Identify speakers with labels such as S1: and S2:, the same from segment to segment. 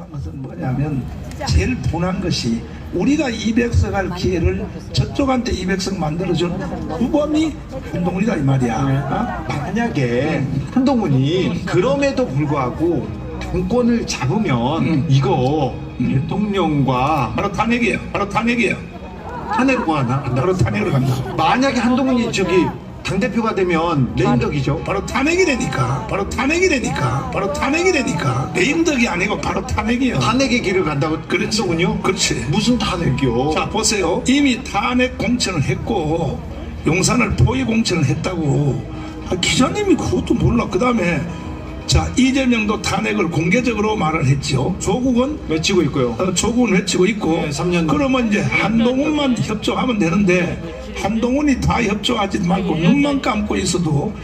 S1: 사소한 것은 뭐냐면 제일 분한 것이 우리가 200석 할 기회를 저쪽한테 200석 만들어준 후보이 한동훈이다 이 말이야. 어?
S2: 만약에 한동훈이 그럼에도 불구하고 정권을 잡으면
S1: 음.
S2: 이거 대통령과
S1: 바로 탄핵이에요. 바로 탄핵이에요.
S2: 탄핵으로 한다.
S1: 바로 탄핵으로 간다.
S2: 만약에 한동훈이 저기 당대표가 되면 레임덕이죠.
S1: 바로 탄핵이 되니까. 바로 탄핵이 되니까. 바로 탄핵이 되니까. 내임덕이 아니고 바로 탄핵이에요.
S2: 탄핵의 길을 간다고. 한동훈이요?
S1: 그렇지.
S2: 무슨 탄핵이요?
S1: 자 보세요 이미 탄핵 공천을 했고 용산을 포위 공천을 했다고 아, 기자님이 그것도 몰라 그 다음에 자 이재명도 탄핵을 공개적으로 말을 했죠. 조국은
S2: 외치고 있고요.
S1: 어, 조국은 외치고 있고
S2: 네, 삼년
S1: 그러면 이제 한동훈만 협조하면 되는데 한동훈이 다 협조하지 말고 눈만 감고 있어도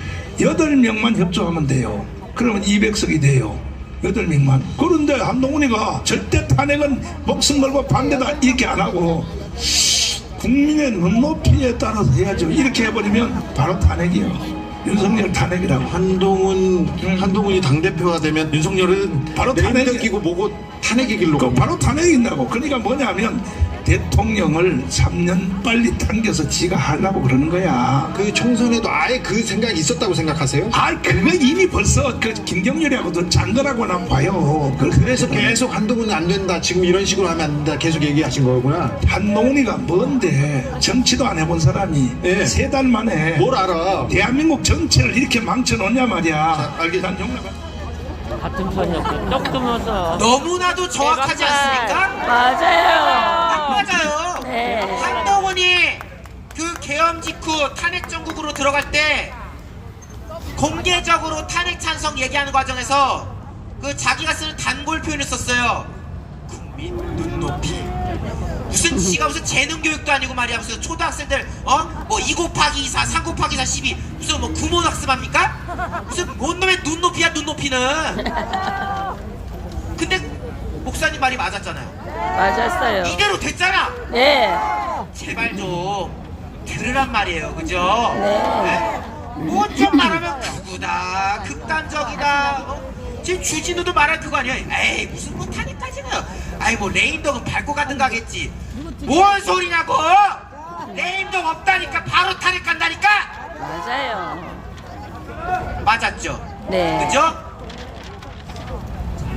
S1: 여덟 명만 협조하면 돼요. 그러면 200석이 돼요. 여덟 명만. 그런데 한동훈이가 절대 탄핵은 목숨 걸고 반대다 이렇게 안 하고 국민의 눈높이에 따라서 해야죠. 이렇게 해버리면 바로 탄핵이에요 윤석열 탄핵이라고
S2: 한동훈 한동훈이 당 대표가 되면 윤석열은
S1: 바로 탄핵이-
S2: 탄핵이고 뭐고 탄핵의 길로
S1: 그. 바로 탄핵인다고. 그러니까 뭐냐면 대통령을 3년 빨리 당겨서 지가 하려고 그러는 거야.
S2: 그 총선에도 아예 그 생각이 있었다고 생각하세요?
S1: 아, 그거 이미 벌써 그 김경렬이하고도 짠 거라고 난 봐요. 그-
S2: 그래서 계속 한동훈은 안 된다. 지금 이런 식으로 하면 안 된다. 계속 얘기하신 거구나.
S1: 한동훈이가 뭔데 정치도 안 해본 사람이
S2: 예.
S1: 세달 만에
S2: 뭘 알아?
S1: 대한민국 전체를 이렇게 망쳐놓냐 말이야.
S2: 자, 알겠-
S1: 난 용납-
S3: 같은 편이었어.
S4: 너무나도 정확하지 않습니까?
S3: 맞아요.
S4: 맞아요.
S3: 네.
S4: 한동훈이 그 탄핵 정국으로 들어갈 때 공개적으로 탄핵 찬성 얘기하는 과정에서 그 자기가 쓰는 단골 표현을 썼어요. 국민 눈높이. 무슨 지가 무슨 재능 교육도 아니고 말이야 무슨 초등학생들 어뭐2 곱하기 2 4 3 곱하기 4 12 무슨 뭐 구몬 학습합니까? 무슨 뭔 놈의 눈높이야 눈높이는 근데 목사님 말이 맞았잖아요
S3: 맞았어요.
S4: 이대로 됐잖아
S3: 네.
S4: 제발 좀 들으란 말이에요 그죠?
S3: 네.
S4: 뭐좀 말하면 극우다 극단적이다 어? 지금 주진우도 말할 그거 아니야 에이 무슨 뭐 탄핵까지는 아이 뭐 레임덕은 밟고 가든가 하겠지 뭔 소리냐고 레임덕 없다니까 바로 탄핵한다니까
S3: 맞아요.
S4: 맞았죠?
S3: 네.
S4: 그죠?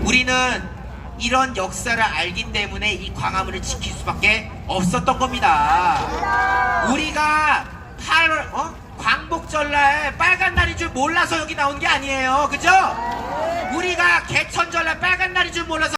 S4: 우리는 이런 역사를 알기 때문에 이 광화문을 지킬 수밖에 없었던 겁니다. 우리가 8월 어? 광복절날 빨간 날인 줄 몰라서 여기 나온 게 아니에요. 그죠? 우리가 개천절날 빨간 날인 줄 몰라서